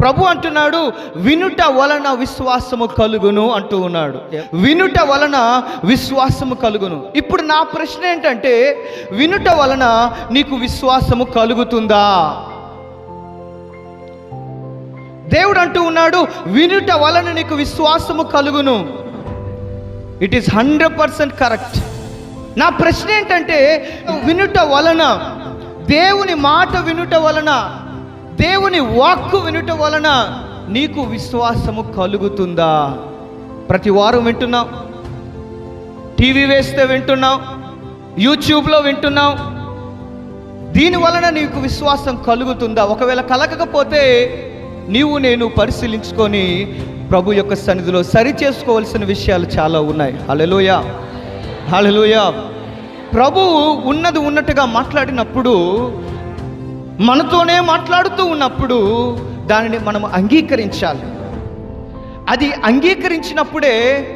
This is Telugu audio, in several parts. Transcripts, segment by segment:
ప్రభు అంటున్నాడు వినుట వలన విశ్వాసము కలుగును అంటూ ఉన్నాడు. వినుట వలన విశ్వాసము కలుగును. ఇప్పుడు నా ప్రశ్న ఏంటంటే వినుట వలన నీకు విశ్వాసము కలుగుతుందా? దేవుడు అంటూ ఉన్నాడు వినుట వలన నీకు విశ్వాసము కలుగును. It is hundred percent correct నా ప్రశ్న ఏంటంటే వినుట వలన దేవుని మాట వినుట వలన దేవుని వాక్కు వినుట వలన నీకు విశ్వాసము కలుగుతుందా? ప్రతి వారం వింటున్నావు టీవీ వేస్తే వింటున్నావు యూట్యూబ్లో వింటున్నావు దీని వలన నీకు విశ్వాసం కలుగుతుందా? ఒకవేళ కలగకపోతే నీవు నేను పరిశీలించుకొని ప్రభు యొక్క సన్నిధిలో సరి చేసుకోవాల్సిన విషయాలు చాలా ఉన్నాయి. హలలోయ హలలోయ ప్రభు ఉన్నది ఉన్నట్టుగా మాట్లాడినప్పుడు మనతోనే మాట్లాడుతూ ఉన్నప్పుడు దానిని మనం అంగీకరించాలి. అది అంగీకరించినప్పుడే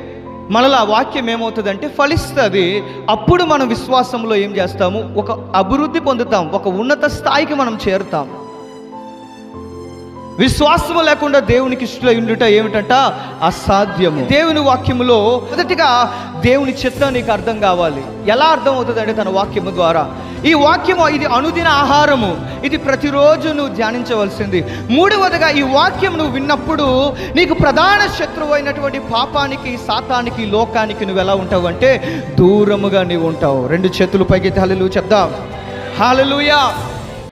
మనలా వాక్యం ఏమవుతుందంటే ఫలిస్తుంది. అప్పుడు మనం విశ్వాసంలో ఏం చేస్తాము? ఒక అభివృద్ధి పొందుతాం. ఒక ఉన్నత స్థాయికి మనం చేరుతాం. విశ్వాసము లేకుండా దేవునికి ఇష్టం ఉండుట ఏమిటంట? అసాధ్యము. దేవుని వాక్యములో మొదటిగా దేవుని చిత్తం నీకు అర్థం కావాలి. ఎలా అర్థం అవుతుందంటే తన వాక్యము ద్వారా. ఈ వాక్యము ఇది అనుదిన ఆహారము. ఇది ప్రతిరోజు నువ్వు ధ్యానించవలసింది. మూడవదిగా ఈ వాక్యం నువ్వు విన్నప్పుడు నీకు ప్రధాన శత్రువు అయినటువంటి పాపానికి సాతానికి లోకానికి నువ్వు ఎలా ఉంటావు అంటే దూరముగా నీవు ఉంటావు. రెండు చేతులు పైకి హల్లెలూయా చెప్దాం. హాలలుయా